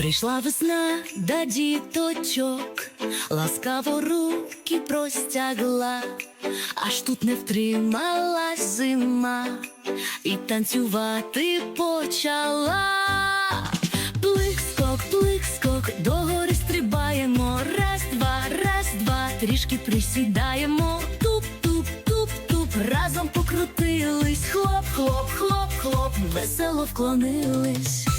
Прийшла весна до діточок, ласкаво руки простягла, аж тут не втрималась зима, і танцювати почала. Плик-скок, плик-скок, догори стрибаємо. Раз, два, раз, два, трішки присідаємо. Туп, туп, туп, туп, разом покрутились. Хлоп, хлоп, хлоп, хлоп, весело вклонились.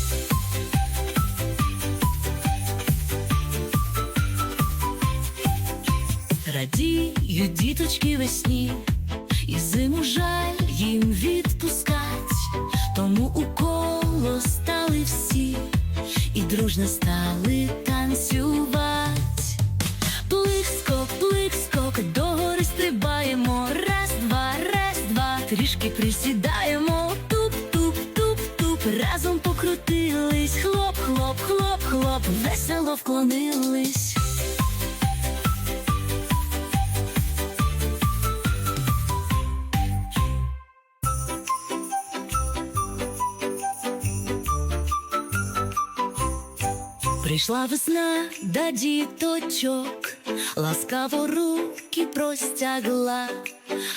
Радіють діточки весні, і зиму жаль їм відпускать, тому у коло стали всі, і дружно стали танцювать. Плик-скок, плик-скок, догори стрибаємо. Раз, два, раз, два, трішки присідаємо. Туп, туп, туп, туп, разом покрутились. Хлоп, хлоп, хлоп, хлоп, весело вклонились. Прийшла весна до діточок, ласкаво руки простягла,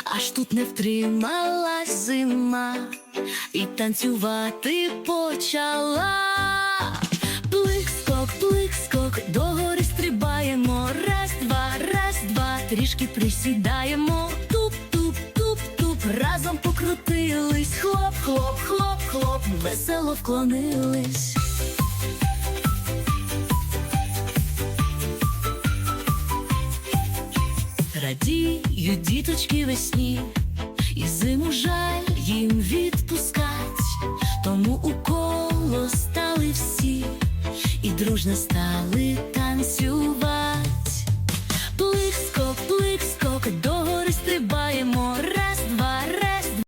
аж тут не втрималась зима, і танцювати почала. Плик-скок, плик-скок, догори стрибаємо. Раз, два, раз, два, трішки присідаємо. Туп, туп, туп, туп, разом покрутились. Хлоп, хлоп, хлоп, хлоп, весело вклонились. Радіють діточки весні, і зиму жаль їм відпускать, тому у коло стали всі, і дружно стали танцювати.